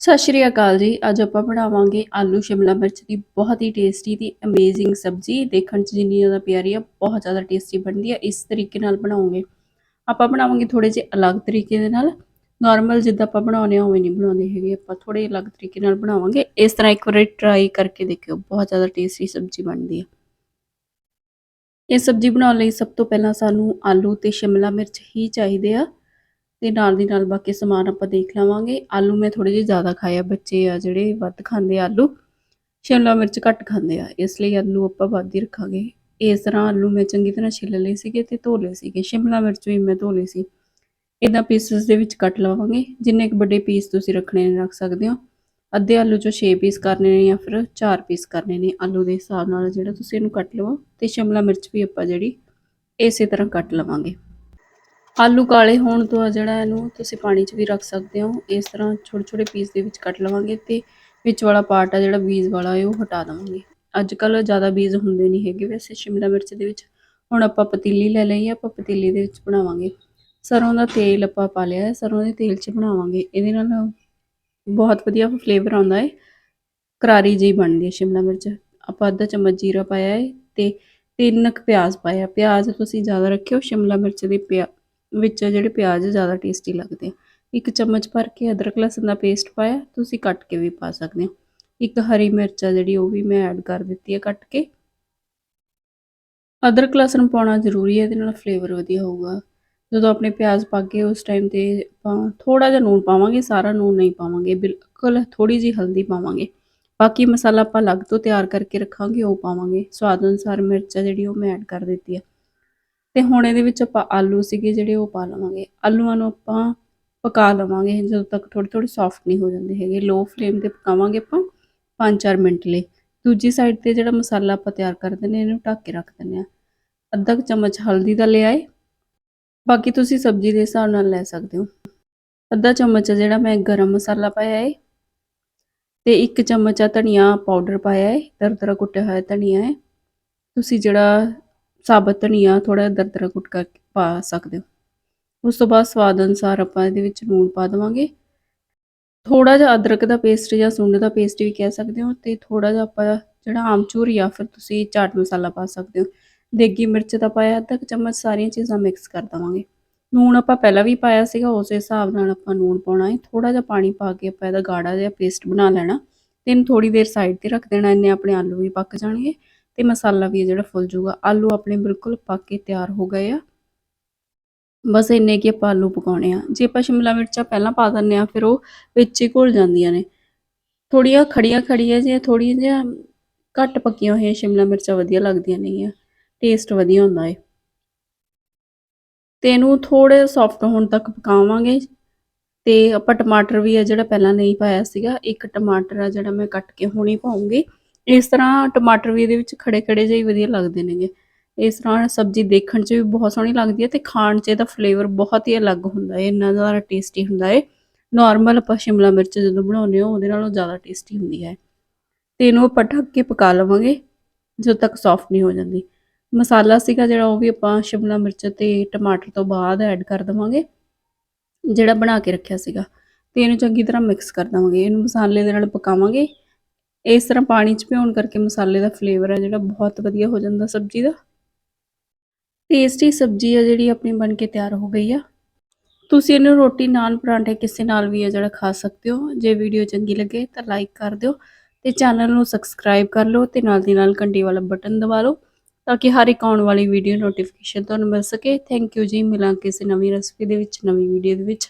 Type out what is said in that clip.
ਸਤਿ ਸ਼੍ਰੀ ਅਕਾਲ ਜੀ। ਅੱਜ ਆਪਾਂ ਬਣਾਵਾਂਗੇ ਆਲੂ ਸ਼ਿਮਲਾ ਮਿਰਚ ਦੀ ਬਹੁਤ ਹੀ ਟੇਸਟੀ ਤੇ ਅਮੇਜ਼ਿੰਗ ਸਬਜ਼ੀ। ਦੇਖਣ 'ਚ ਜਿੰਨੀ ਜ਼ਿਆਦਾ ਪਿਆਰੀ ਆ, ਬਹੁਤ ਜ਼ਿਆਦਾ ਟੇਸਟੀ ਬਣਦੀ ਆ। ਇਸ ਤਰੀਕੇ ਨਾਲ ਬਣਾਉਂਗੇ। ਆਪਾਂ ਬਣਾਵਾਂਗੇ ਥੋੜੇ ਜਿਹੇ ਅਲੱਗ ਤਰੀਕੇ ਦੇ ਨਾਲ। ਨਾਰਮਲ ਜਿੱਦਾਂ ਆਪਾਂ ਬਣਾਉਂਦੇ ਹਾਂ ਉਵੇਂ ਨਹੀਂ ਬਣਾਉਂਦੇ ਹੈਗੇ। ਆਪਾਂ ਥੋੜੇ ਅਲੱਗ ਤਰੀਕੇ ਨਾਲ ਬਣਾਵਾਂਗੇ। ਇਸ ਤਰ੍ਹਾਂ ਇੱਕ ਵਾਰੀ ਟਰਾਈ ਕਰਕੇ ਦੇਖਿਓ, ਬਹੁਤ ਜ਼ਿਆਦਾ ਟੇਸਟੀ ਸਬਜ਼ੀ ਬਣਦੀ ਆ। ਇਹ ਸਬਜ਼ੀ ਬਣਾਉਣ ਲਈ ਸਭ ਤੋਂ ਪਹਿਲਾਂ ਸਾਨੂੰ ਆਲੂ ਤੇ ਸ਼ਿਮਲਾ ਮਿਰਚ ਹੀ ਚਾਹੀਦੇ ਆ। ਤੇ ਨਾਲ ਦੀ ਨਾਲ ਬਾਕੀ ਸਮਾਨ ਆਪਾਂ ਦੇਖ ਲਵਾਂਗੇ। ਆਲੂ ਮੈਂ ਥੋੜੇ ਜਿਹੇ ਜ਼ਿਆਦਾ ਖਾਏ ਆ, ਬੱਚੇ ਆ ਜਿਹੜੇ ਵੱਧ ਖਾਂਦੇ ਆਲੂ। ਸ਼ਿਮਲਾ ਮਿਰਚ ਘੱਟ ਖਾਂਦੇ ਆ, ਇਸ ਲਈ ਆਲੂ ਆਪਾਂ ਵੱਧ ਹੀ ਰੱਖਾਂਗੇ। ਇਸ ਤਰ੍ਹਾਂ ਆਲੂ ਮੈਂ ਚੰਗੀ ਤਰ੍ਹਾਂ ਛਿੱਲ ਲਏ ਸੀਗੇ ਤੇ ਧੋ ਲਏ ਸੀਗੇ। ਸ਼ਿਮਲਾ ਮਿਰਚ ਵੀ ਮੈਂ ਧੋ ਲਈ ਸੀ। ਇਦਾਂ ਪੀਸਸ ਦੇ ਵਿੱਚ ਕੱਟ ਲਵਾਂਗੇ। ਜਿੰਨੇ ਕੁ ਵੱਡੇ ਪੀਸ ਤੁਸੀਂ ਰੱਖਣੇ ਨੇ, ਰੱਖ ਸਕਦੇ ਹੋ। ਅੱਧੇ ਆਲੂ ਚੋਂ 6 ਪੀਸ ਕਰਨੇ ਨੇ ਜਾਂ ਫਿਰ 4 ਪੀਸ ਕਰਨੇ ਨੇ ਆਲੂ ਦੇ ਹਿਸਾਬ ਨਾਲ ਜਿਹੜਾ ਤੁਸੀਂ ਇਹਨੂੰ ਕੱਟ ਲਵੋ। ਤੇ ਸ਼ਿਮਲਾ ਮਿਰਚ ਵੀ ਆਪਾਂ ਜਿਹੜੀ ਇਸੇ ਤਰ੍ਹਾਂ ਕੱਟ ਲਵਾਂਗੇ। ਆਲੂ ਕਾਲੇ ਹੋਣ ਤੋਂ ਆ ਜਿਹੜਾ ਇਹਨੂੰ ਤੁਸੀਂ ਪਾਣੀ 'ਚ ਵੀ ਰੱਖ ਸਕਦੇ ਹੋ। ਇਸ ਤਰ੍ਹਾਂ ਛੋਟੇ ਛੋਟੇ ਪੀਸ ਦੇ ਵਿੱਚ ਕੱਟ ਲਵਾਂਗੇ ਤੇ ਵਿੱਚ ਵਾਲਾ ਪਾਰਟ ਆ ਜਿਹੜਾ ਬੀਜ ਵਾਲਾ ਹੈ ਉਹ ਹਟਾ ਦਵਾਂਗੇ। ਅੱਜ ਕੱਲ ਜ਼ਿਆਦਾ ਬੀਜ ਹੁੰਦੇ ਨਹੀਂ ਹੈਗੇ ਵੈਸੇ, ਸ਼ਿਮਲਾ ਮਿਰਚ ਦੇ ਵਿੱਚ। ਹੁਣ ਆਪਾਂ ਪਤੀਲੀ ਲੈ ਲਈ ਆਪਾਂ ਪਤੀਲੀ ਦੇ ਵਿੱਚ ਬਣਾਵਾਂਗੇ। ਸਰੋਂ ਦਾ ਤੇਲ ਆਪਾਂ ਪਾ ਲਿਆ ਹੈ, ਸਰੋਂ ਦੇ ਤੇਲ 'ਚ ਬਣਾਵਾਂਗੇ। ਇਹਦੇ ਨਾਲ ਬਹੁਤ ਵਧੀਆ ਫਲੇਵਰ ਆਉਂਦਾ ਹੈ। ਕਰਾਰੀ ਜਿਹੀ ਬਣਦੀ ਹੈ ਸ਼ਿਮਲਾ ਮਿਰਚ। ਆਪਾਂ ਅੱਧਾ ਚਮਚ ਜੀਰਾ ਪਾਇਆ ਹੈ ਤੇ ਤਿੰਨ ਕੁ ਪਿਆਜ਼ ਪਾਇਆ। ਪਿਆਜ਼ ਤੁਸੀਂ ਜ਼ਿਆਦਾ ਰੱਖਿਓ, ਸ਼ਿਮਲਾ ਮਿਰਚ ਦੇ ਪਿਆ ਵਿੱਚ ਜਿਹੜੇ ਪਿਆਜ਼ ਜ਼ਿਆਦਾ ਟੇਸਟੀ ਲੱਗਦੇ ਆ। ਇੱਕ ਚਮਚ ਭਰ ਕੇ ਅਦਰਕ ਲਸਣ ਦਾ ਪੇਸਟ ਪਾਇਆ, ਤੁਸੀਂ ਕੱਟ ਕੇ ਵੀ ਪਾ ਸਕਦੇ ਹੋ। ਇੱਕ ਹਰੀ ਮਿਰਚ ਆ ਜਿਹੜੀ, ਉਹ ਵੀ ਮੈਂ ਐਡ ਕਰ ਦਿੱਤੀ ਹੈ ਕੱਟ ਕੇ। ਅਦਰਕ ਲਸਣ ਪਾਉਣਾ ਜ਼ਰੂਰੀ ਹੈ, ਇਹਦੇ ਨਾਲ ਫਲੇਵਰ ਵਧੀਆ ਹੋਊਗਾ। ਜਦੋਂ ਆਪਣੇ ਪਿਆਜ਼ ਪਾ ਕੇ ਉਸ ਟਾਈਮ ਤੇ ਆਪਾਂ ਥੋੜਾ ਜਿਹਾ ਨੂਨ ਪਾਵਾਂਗੇ, ਸਾਰਾ ਨੂਨ ਨਹੀਂ ਪਾਵਾਂਗੇ, ਬਿਲਕੁਲ ਥੋੜੀ ਜੀ ਹਲਦੀ ਪਾਵਾਂਗੇ। ਬਾਕੀ ਮਸਾਲਾ ਆਪਾਂ ਅਲੱਗ ਤੋਂ ਤਿਆਰ ਕਰਕੇ ਰੱਖਾਂਗੇ, ਉਹ ਪਾਵਾਂਗੇ। ਸਵਾਦ ਅਨੁਸਾਰ ਮਿਰਚ ਆ ਜਿਹੜੀ, ਉਹ ਮੈਂ ਐਡ ਕਰ ਦਿੱਤੀ ਹੈ ਤੇ ਹੁਣ ਇਹਦੇ ਵਿੱਚ ਆਪਾਂ ਆਲੂ ਸੀਗੇ ਜਿਹੜੇ ਉਹ ਪਾ ਲਵਾਂਗੇ। ਆਲੂਆਂ ਨੂੰ ਆਪਾਂ ਪਕਾ ਲਵਾਂਗੇ, ਜਦੋਂ ਤੱਕ ਥੋੜੇ ਥੋੜੇ ਸੌਫਟ ਨਹੀਂ ਹੋ ਜਾਂਦੇ ਹੈਗੇ। ਲੋ ਫਲੇਮ ਤੇ ਪਕਾਵਾਂਗੇ ਆਪਾਂ 5-4 ਮਿੰਟ ਲਈ। ਦੂਜੀ ਸਾਈਡ ਤੇ ਜਿਹੜਾ ਮਸਾਲਾ ਆਪਾਂ ਤਿਆਰ ਕਰਦੇ ਨੇ ਇਹਨੂੰ ਢੱਕ ਕੇ ਰੱਖ ਦਿੰਦੇ ਆ ਅੱਧਾ ਚਮਚ ਹਲਦੀ ਦਾ ਲਿਆ ਏ। ਬਾਕੀ ਤੁਸੀਂ ਸਬਜ਼ੀ ਦੇ ਹਿਸਾਬ ਨਾਲ ਲੈ ਸਕਦੇ ਹੋ। ਅੱਧਾ ਚਮਚ ਜਿਹੜਾ ਮੈਂ ਗਰਮ ਮਸਾਲਾ ਪਾਇਆ ਹੈ ਤੇ ਇੱਕ ਚਮਚ ਆ ਧਨੀਆ ਪਾਊਡਰ ਪਾਇਆ ਏ। ਦਰਦਰਾ ਕੁੱਟਿਆ ਹੋਇਆ ਧਨੀਆ ਹੈ ਤੁਸੀਂ ਜਿਹੜਾ ਸਾਬਤ ਧਨੀਆ ਥੋੜਾ ਦਰਦਰਾ ਕੁੱਟ ਕਰਕੇ ਪਾ ਸਕਦੇ ਹੋ। ਉਸ ਤੋਂ ਬਾਅਦ ਸਵਾਦ ਅਨੁਸਾਰ ਆਪਾਂ ਇਹਦੇ ਵਿੱਚ ਲੂਣ ਪਾ ਦੇਵਾਂਗੇ। ਥੋੜਾ ਜਿਹਾ ਅਦਰਕ ਦਾ ਪੇਸਟ ਜਾਂ ਸੁੰਡ ਦਾ ਪੇਸਟ ਵੀ ਕਹਿ ਸਕਦੇ ਹੋ ਤੇ ਥੋੜਾ ਜਿਹਾ ਆਪਾਂ ਜਿਹੜਾ ਆਮਚੂਰ ਜਾਂ ਫਿਰ ਤੁਸੀਂ ਚਾਟ ਮਸਾਲਾ ਪਾ ਸਕਦੇ ਹੋ। ਦੇਗੀ ਮਿਰਚ ਦਾ ਪਾਇਆ ਅੱਧਾ ਚਮਚ ਸਾਰੀਆਂ ਚੀਜ਼ਾਂ ਮਿਕਸ ਕਰ ਦਵਾਂਗੇ। ਲੂਣ ਆਪਾਂ ਪਹਿਲਾਂ ਵੀ ਪਾਇਆ ਸੀਗਾ, ਉਸੇ ਹਿਸਾਬ ਨਾਲ ਆਪਾਂ ਲੂਣ ਪਾਉਣਾ ਹੈ। ਥੋੜਾ ਜਿਹਾ ਪਾਣੀ ਪਾ ਕੇ ਆਪਾਂ ਇਹਦਾ ਗਾੜਾ ਜਿਹਾ ਪੇਸਟ ਬਣਾ ਲੈਣਾ। ਤੇ ਇਹਨੂੰ ਥੋੜੀ ਦੇਰ ਸਾਈਡ ਤੇ ਰੱਖ ਦੇਣਾ, ਇੰਨੇ ਆਪਣੇ ਆਲੂ ਵੀ ਪੱਕ ਜਾਣਗੇ। ਤੇ ਮਸਾਲਾ ਵੀ ਜਿਹੜਾ ਫੁੱਲ ਜਾਊਗਾ। ਆਲੂ ਆਪਣੇ ਬਿਲਕੁਲ ਪੱਕ ਕੇ ਤਿਆਰ ਹੋ ਗਏ ਆ। ਬਸ ਇੰਨੇ ਕਿ ਆਪਾਂ ਆਲੂ ਪਕਾਉਣੇ ਆ। ਜੇ ਆਪਾਂ ਸ਼ਿਮਲਾ ਮਿਰਚਾਂ ਪਹਿਲਾਂ ਪਾ ਦਿੰਨੇ ਆ, ਫਿਰ ਉਹ ਵਿੱਚ ਹੀ ਘੁਲ ਜਾਂਦੀਆਂ ਨੇ। ਥੋੜੀਆਂ ਖੜੀਆਂ ਖੜੀਆਂ ਜਿਹੀਆਂ ਥੋੜੀਆਂ ਜਿਹੀਆਂ ਘੱਟ ਪੱਕੀਆਂ ਹੋਈਆਂ ਸ਼ਿਮਲਾ ਮਿਰਚਾਂ ਵਧੀਆ ਲੱਗਦੀਆਂ ਨਹੀਂ ਆ ਟੇਸਟ ਵਧੀਆ ਹੁੰਦਾ ਏ ਤੇ ਇਹਨੂੰ ਥੋੜੇ ਸੌਫਟ ਹੋਣ ਤੱਕ ਪਕਾਵਾਂਗੇ। ਤੇ ਆਪਾਂ ਟਮਾਟਰ ਵੀ ਆ ਜਿਹੜਾ ਪਹਿਲਾਂ ਨਹੀਂ ਪਾਇਆ ਸੀਗਾ, ਇੱਕ ਟਮਾਟਰ ਆ ਜਿਹੜਾ ਮੈਂ ਕੱਟ ਕੇ ਹੁਣੀ ਪਾਉਂਗੀ ਇਸ ਤਰ੍ਹਾਂ ਟਮਾਟਰ ਵੀ ਇਹਦੇ ਵਿੱਚ ਖੜੇ ਖੜੇ ਜਿਹੇ ਵਧੀਆ ਲੱਗਦੇ ਨੇਗੇ। ਇਸ ਤਰ੍ਹਾਂ ਸਬਜ਼ੀ ਦੇਖਣ 'ਚ ਵੀ ਬਹੁਤ ਸੋਹਣੀ ਲੱਗਦੀ ਹੈ ਤੇ ਖਾਣ 'ਚ ਇਹਦਾ ਫਲੇਵਰ ਬਹੁਤ ਹੀ ਅਲੱਗ ਹੁੰਦਾ ਹੈ। ਇੰਨਾ ਜ਼ਿਆਦਾ ਟੇਸਟੀ ਹੁੰਦਾ ਹੈ। ਨਾਰਮਲ ਆਪਾਂ ਸ਼ਿਮਲਾ ਮਿਰਚ ਜਦੋਂ ਬਣਾਉਂਦੇ ਹਾਂ, ਉਹਦੇ ਨਾਲੋਂ ਜ਼ਿਆਦਾ ਟੇਸਟੀ ਹੁੰਦੀ ਹੈ। ਤੇ ਇਹਨੂੰ ਆਪਾਂ ਢੱਕ ਕੇ ਪਕਾ ਲਵਾਂਗੇ, ਜਦੋਂ ਤੱਕ ਸੌਫਟ ਨਹੀਂ ਹੋ ਜਾਂਦੀ। ਮਸਾਲਾ ਸੀਗਾ ਜਿਹੜਾ, ਉਹ ਵੀ ਆਪਾਂ ਸ਼ਿਮਲਾ ਮਿਰਚ ਤੇ ਟਮਾਟਰ ਤੋਂ ਬਾਅਦ ਐਡ ਕਰ ਦਵਾਂਗੇ, ਜਿਹੜਾ ਬਣਾ ਕੇ ਰੱਖਿਆ ਸੀਗਾ। ਤੇ ਇਹਨੂੰ ਚੰਗੀ ਤਰ੍ਹਾਂ ਮਿਕਸ ਕਰ ਦਵਾਂਗੇ। ਇਹਨੂੰ ਮਸਾਲੇ ਦੇ ਨਾਲ ਪਕਾਵਾਂਗੇ। ਇਸ ਤਰ੍ਹਾਂ ਪਾਣੀ 'ਚ ਭਿਉਣ ਕਰਕੇ ਮਸਾਲੇ ਦਾ ਫਲੇਵਰ ਹੈ ਜਿਹੜਾ ਬਹੁਤ ਵਧੀਆ ਹੋ ਜਾਂਦਾ ਸਬਜ਼ੀ ਦਾ। ਟੇਸਟੀ ਸਬਜ਼ੀ ਆ ਜਿਹੜੀ ਆਪਣੀ ਬਣ ਕੇ ਤਿਆਰ ਹੋ ਗਈ ਆ। ਤੁਸੀਂ ਇਹਨੂੰ ਰੋਟੀ ਨਾਲ ਪਰਾਂਠੇ ਕਿਸੇ ਨਾਲ ਵੀ ਆ ਜਿਹੜਾ ਖਾ ਸਕਦੇ ਹੋ। ਜੇ ਵੀਡੀਓ ਚੰਗੀ ਲੱਗੇ ਤਾਂ ਲਾਈਕ ਕਰ ਦਿਓ ਤੇ ਚੈਨਲ ਨੂੰ ਸਬਸਕ੍ਰਾਈਬ ਕਰ ਲਓ ਤੇ ਨਾਲ ਦੀ ਨਾਲ ਘੰਟੀ ਵਾਲਾ ਬਟਨ ਦਬਾ ਲਓ ਤਾਂ ਕਿ ਹਰ ਇੱਕ ਆਉਣ ਵਾਲੀ ਵੀਡੀਓ ਨੋਟੀਫਿਕੇਸ਼ਨ ਤੁਹਾਨੂੰ ਮਿਲ ਸਕੇ। ਥੈਂਕ ਯੂ ਜੀ। ਮਿਲਾਂ ਕਿਸੇ ਨਵੀਂ ਰੈਸਪੀ ਦੇ ਵਿੱਚ, ਨਵੀਂ ਵੀਡੀਓ ਦੇ ਵਿੱਚ।